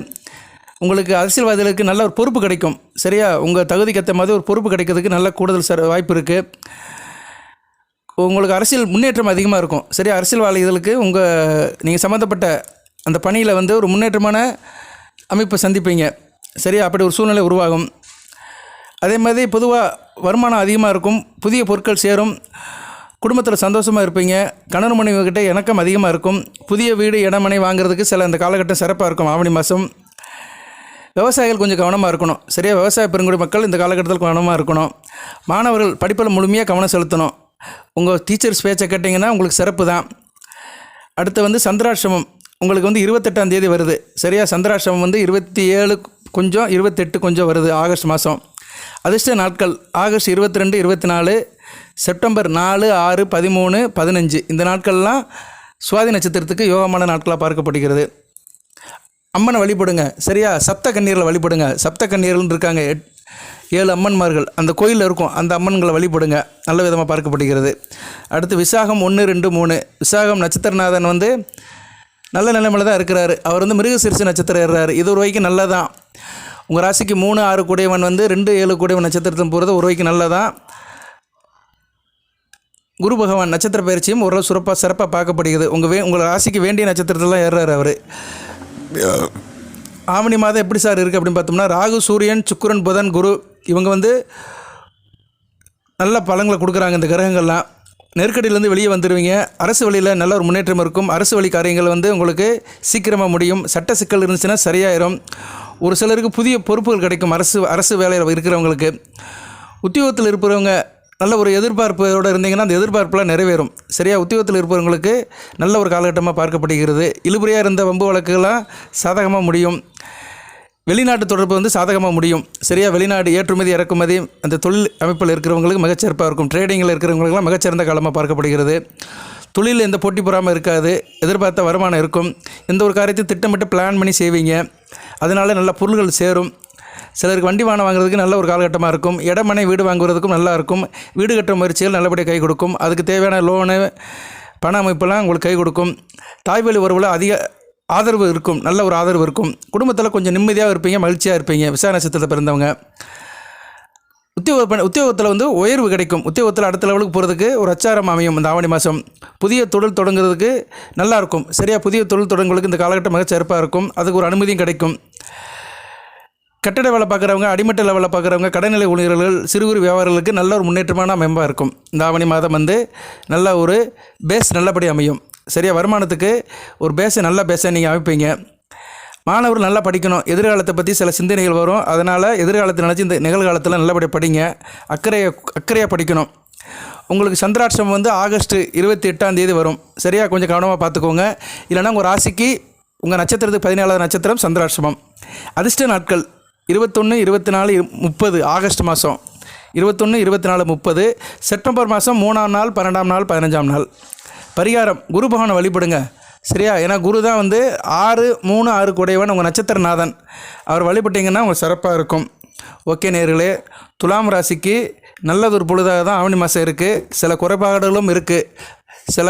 உங்களுக்கு அரசியல்வாதிகளுக்கு நல்ல ஒரு பொறுப்பு கிடைக்கும். சரியா? உங்கள் தகுதிக்கு ஏற்ற மாதிரி ஒரு பொறுப்பு கிடைக்கிறதுக்கு நல்ல கூடுதல் சர வாய்ப்பு இருக்குது உங்களுக்கு அரசியல் முன்னேற்றம் அதிகமாக இருக்கும். சரி அரசியல்வாதிகளுக்கு உங்கள் நீங்கள் சம்மந்தப்பட்ட அந்த பணியில் வந்து ஒரு முன்னேற்றமான அமைப்பை சந்திப்பீங்க. சரியா அப்படி ஒரு சூழ்நிலை உருவாகும். அதே மாதிரி பொதுவாக வருமானம் அதிகமாக இருக்கும் புதிய பொருட்கள் சேரும் குடும்பத்தில் சந்தோஷமாக இருப்பீங்க கணவன் மனைவிகிட்ட இணக்கம் அதிகமாக இருக்கும் புதிய வீடு இடமனை வாங்குறதுக்கு சில அந்த காலகட்டம் சிறப்பாக இருக்கும் ஆவணி மாதம் விவசாயிகள் கொஞ்சம் கவனமாக இருக்கணும். சரியாக விவசாய பெருங்குடி மக்கள் இந்த காலகட்டத்தில் கவனமாக இருக்கணும். மாணவர்கள் படிப்பில் முழுமையாக கவனம் செலுத்தணும். உங்கள் டீச்சர்ஸ் பேச்சை கேட்டிங்கன்னா உங்களுக்கு சிறப்பு தான். அடுத்து வந்து சந்திராசிரமம் உங்களுக்கு வந்து இருபத்தெட்டாம் தேதி வருது. சரியா? சந்திராசிரமம் வந்து இருபத்தி ஏழு கொஞ்சம் இருபத்தெட்டு கொஞ்சம் வருது ஆகஸ்ட் மாதம் அதிர்ஷ்ட நாட்கள் ஆகஸ்ட் இருபத்தி ரெண்டு இருபத்தி நாலு செப்டம்பர் நாலு ஆறு பதிமூணு பதினஞ்சு. இந்த நாட்கள்லாம் சுவாதி நட்சத்திரத்துக்கு யோகமான நாட்களாக பார்க்கப்படுகிறது. அம்மனை வழிபடுங்க. சரியா? சப்த கண்ணீரில் வழிபடுங்க. சப்த கண்ணீர்னு இருக்காங்க. எட்- ஏழு அம்மன்மார்கள். அந்த கோயிலில் இருக்கும். அந்த அம்மன்களை வழிபடுங்க. நல்ல விதமாக பார்க்கப்படுகிறது. அடுத்து விசாகம் ஒன்று ரெண்டு மூணு. விசாகம் நட்சத்திரநாதன் வந்து நல்ல நிலைமையில் தான் இருக்கிறாரு. அவர் வந்து மிருகசிரிசு நட்சத்திரம் ஏறுறாரு. இது ஒரு வரைக்கும் நல்லதான். உங்கள் ராசிக்கு மூணு ஆறு கூடியவன் வந்து ரெண்டு ஏழு கூடியவன் நட்சத்திரத்தில் போகிறது ஒரு வரைக்கும் நல்லதான். குரு பகவான் நட்சத்திர பயிற்சியும் ஓரளவு சிறப்பாக சிறப்பாக பார்க்கப்படுகிறது. உங்கள் வே உங்கள் ராசிக்கு வேண்டிய நட்சத்திரத்திலாம் ஏறுறாரு அவர். ஆவணி மாதம் எப்படி சார் இருக்குது அப்படின்னு பார்த்தோம்னா ராகு சூரியன் சுக்கரன் புதன் குரு இவங்க வந்து நல்ல பழங்களை கொடுக்குறாங்க இந்த கிரகங்கள்லாம். நெருக்கடியிலேருந்து வெளியே வந்துடுவீங்க அரசு வழியில் நல்ல ஒரு முன்னேற்றம் இருக்கும். அரசு வழி காரியங்கள் வந்து உங்களுக்கு சீக்கிரமாக முடியும். சட்ட சிக்கல் இருந்துச்சுன்னா சரியாயிரும். ஒரு சிலருக்கு புதிய பொறுப்புகள் கிடைக்கும். அரசு அரசு வேலையில் இருக்கிறவங்களுக்கு. உத்தியோகத்தில் இருப்பவங்க நல்ல ஒரு எதிர்பார்ப்போடு இருந்தீங்கன்னா அந்த எதிர்பார்ப்புலாம் நிறைவேறும். சரியாக உத்தியோகத்தில் இருப்பவங்களுக்கு நல்ல ஒரு காலகட்டமாக பார்க்கப்படுகிறது. இழுபறியாக இருந்த வம்பு வழக்குகள்லாம் சாதகமாக முடியும். வெளிநாட்டு தொடர்பு வந்து சாதகமாக முடியும். சரியாக வெளிநாடு ஏற்றுமதி இறக்குமதி அந்த தொழில் அமைப்பில் இருக்கிறவங்களுக்கு மிகச்சிறப்பாக இருக்கும். ட்ரேடிங்கில் இருக்கிறவங்களுக்குலாம் மிகச்சிறந்த காலமாக பார்க்கப்படுகிறது. தொழிலில் எந்த போட்டி பொறாமல் இருக்காது. எதிர்பார்த்த வருமானம் இருக்கும். எந்த ஒரு காரியத்தையும் திட்டமிட்டு பிளான் பண்ணி செய்வீங்க. அதனால் நல்ல பொருள்கள் சேரும். சிலருக்கு வண்டி வாகனம் வாங்குறதுக்கு நல்ல ஒரு காலகட்டமாக இருக்கும். இடமனை வீடு வாங்குறதுக்கும் நல்லா இருக்கும் வீடு கட்டுற முயற்சிகள் நல்லபடியாக கை கொடுக்கும். அதுக்கு தேவையான லோனு பண அமைப்பெல்லாம் உங்களுக்கு கை கொடுக்கும். தாய்வழி உறவில் அதிக ஆதரவு இருக்கும். நல்ல ஒரு ஆதரவு இருக்கும். குடும்பத்தில் கொஞ்சம் நிம்மதியாக இருப்பீங்க மகிழ்ச்சியாக இருப்பீங்க. விசாரணை நட்சத்திரத்தில் பிறந்தவங்க. உத்தியோக உத்தியோகத்தில் வந்து உயர்வு கிடைக்கும். உத்தியோகத்தில் அடுத்த லெவலுக்கு போகிறதுக்கு ஒரு அச்சாரம் அமையும் இந்த ஆவணி மாதம் புதிய தொழில் தொடங்குறதுக்கு நல்லாயிருக்கும் சரியாக புதிய தொழில் தொடங்குவதற்கு இந்த காலகட்டம் மிகச்சிறப்பாக இருக்கும். அதுக்கு ஒரு அனுமதியும் கிடைக்கும். கட்டட வேலை பார்க்குறவங்க அடிமட்ட லெவலில் பார்க்குறவங்க கடைநிலை ஊழியர்கள் சிறு குறு வியாபாரிகளுக்கு நல்ல ஒரு முன்னேற்றமான அமைப்பாக இருக்கும். இந்த ஆவணி மாதம் வந்து நல்ல ஒரு பேஸ் நல்லபடி அமையும். சரியாக வருமானத்துக்கு ஒரு பேஸை நல்ல பேஸை நீங்கள் அமைப்பீங்க. மாணவர்கள் நல்லா படிக்கணும். எதிர்காலத்தை பற்றி சில சிந்தனைகள் வரும். அதனால் எதிர்காலத்தை நினச்சி இந்த நிகழ்காலத்தில் நல்லபடியாக படிங்க. அக்கறையை அக்கறையாக படிக்கணும். உங்களுக்கு சந்திராட்சம் வந்து ஆகஸ்ட் இருபத்தி எட்டாம் தேதி வரும். சரியாக கொஞ்சம் கவனமாக பார்த்துக்கோங்க. இல்லைன்னா உங்கள் ராசிக்கு உங்கள் நட்சத்திரத்துக்கு பதினேழாவது நட்சத்திரம் சந்திராட்சமம் அதிர்ஷ்ட நாட்கள். இருபத்தொன்று இருபத்தி நாலு முப்பது ஆகஸ்ட் மாதம் இருபத்தொன்று இருபத்தி நாலு முப்பது செப்டம்பர் மாதம் மூணாம் நாள் பன்னெண்டாம் நாள் பதினஞ்சாம் நாள். பரிகாரம் குரு பகவானை வழிபடுங்க. சரியா? ஏன்னா குரு தான் வந்து ஆறு மூணு ஆறு கூடையவன் உங்கள் நட்சத்திரநாதன். அவர் வழிபட்டிங்கன்னா உங்கள் சிறப்பாக இருக்கும். ஓகே நேர்களே துலாம் ராசிக்கு நல்லதொரு பொழுதாக தான் ஆவணி மாதம் இருக்குது சில குறைபாடுகளும் இருக்குது சில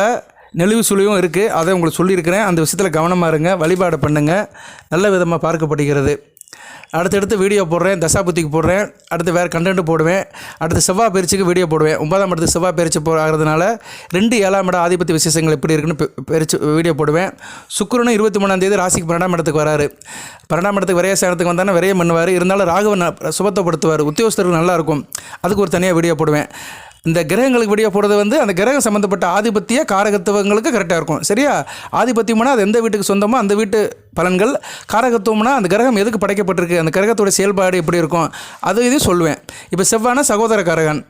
நெளிவு சுழிவும் இருக்குது அதை உங்களுக்கு சொல்லியிருக்கிறேன். அந்த விஷயத்தில் கவனமாக இருங்க. வழிபாடு பண்ணுங்கள் நல்ல விதமாக பார்க்கப்படுகிறது. அடுத்தடுத்து வீடியோ போடுறேன் தசாபுத்திக்கு போடுறேன் அடுத்து வேறு கண்டென்ட் போடுவேன் அடுத்து செவ்வாய் பயிற்சிக்கு வீடியோ போடுவேன். ஒன்பதாம் இடத்து செவ்வாய் பயிற்சி போ ஆகிறதுனால ரெண்டு ஏழாம் இடம் ஆதிபத்திய விசேஷங்கள் எப்படி இருக்குன்னு பிரிச்சு பயிற்சி வீடியோ போடுவேன். சுக்கரனும் இருபத்தி மூணாம் தேதி ராசிக்கு பன்னெண்டாம் இடத்துக்கு வராரு. பன்னெண்டாம் இடத்துக்கு விரைய சேனத்துக்கு வந்தானே விரையம் பண்ணுவார். இருந்தாலும் ராகவன் சுபத்தப்படுத்துவார் உத்தியோகஸ்தர்கள் நல்லா இருக்கும். அதுக்கு ஒரு தனியாக வீடியோ போடுவேன். இந்த கிரகங்களுக்கு வெளியே போகிறது வந்து அந்த கிரகம் சம்மந்தப்பட்ட ஆதிபத்திய காரகத்துவங்களுக்கு கரெக்டாக இருக்கும். சரியா? ஆதிபத்தியம்னா அது எந்த வீட்டுக்கு சொந்தமோ அந்த வீட்டு பலன்கள். காரகத்துவம்னா அந்த கிரகம் எதுக்கு படைக்கப்பட்டிருக்கு? அந்த கிரகத்தோட செயல்பாடு எப்படி இருக்கும்? அது இது சொல்லுவேன் இப்போ செவ்வானா சகோதர காரகன்.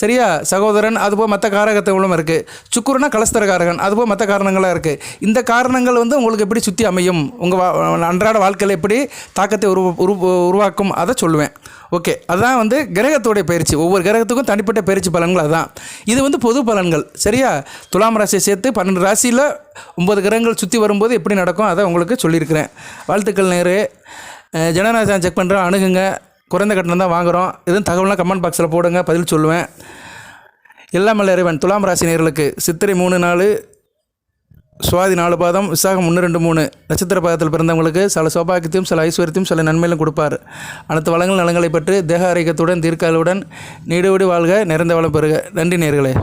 சரியா? சகோதரன் அதுபோல் மற்ற காரகத்துவங்களும் இருக்குது சுக்குருனா கலஸ்தர காரகன் அதுபோல் மற்ற காரணங்களாக இருக்குது இந்த காரணங்கள் வந்து உங்களுக்கு எப்படி சுற்றி அமையும்? உங்கள் வா அன்றாட வாழ்க்கையில் எப்படி தாக்கத்தை உரு உருவாக்கும்? அதை சொல்லுவேன் ஓகே அதான் வந்து கிரகத்தோடைய பயிற்சி. ஒவ்வொரு கிரகத்துக்கும் தனிப்பட்ட பயிற்சி பலன்கள் அதான். இது வந்து பொது பலன்கள் சரியா? துலாம் ராசியை சேர்த்து பன்னெண்டு ராசியில் ஒம்பது கிரகங்கள் சுற்றி வரும்போது எப்படி நடக்கும்? அதை உங்களுக்கு சொல்லியிருக்கிறேன். வாழ்த்துக்கள் நேரு ஜனநாயகம் செக் பண்ணுறோம் அணுகுங்க. குறைந்த கட்டணம் தான் வாங்குகிறோம் எதுவும் தகவலாம் கமெண்ட் பாக்ஸில் போடுங்க பதில் சொல்லுவேன். எல்லாம் இறைவன். துலாம் ராசி நேர்களுக்கு சித்திரை மூணு நாலு சுவாதி நாலு பாதம் விசாகம் ஒன்று ரெண்டு மூணு. நட்சத்திர பாதத்தில் பிறந்தவங்களுக்கு சில சௌபாகியத்தையும் சில ஐஸ்வர்யத்தையும் சில நன்மையிலும் கொடுப்பார். அனைத்து வளங்கள் நலங்களை பெற்று தேக ஆரோக்கியத்துடன் தீர்க்காலுடன் நீடோடி வாழ்க நிறைந்த வளம் பெறுக. நன்றி நேர்களே.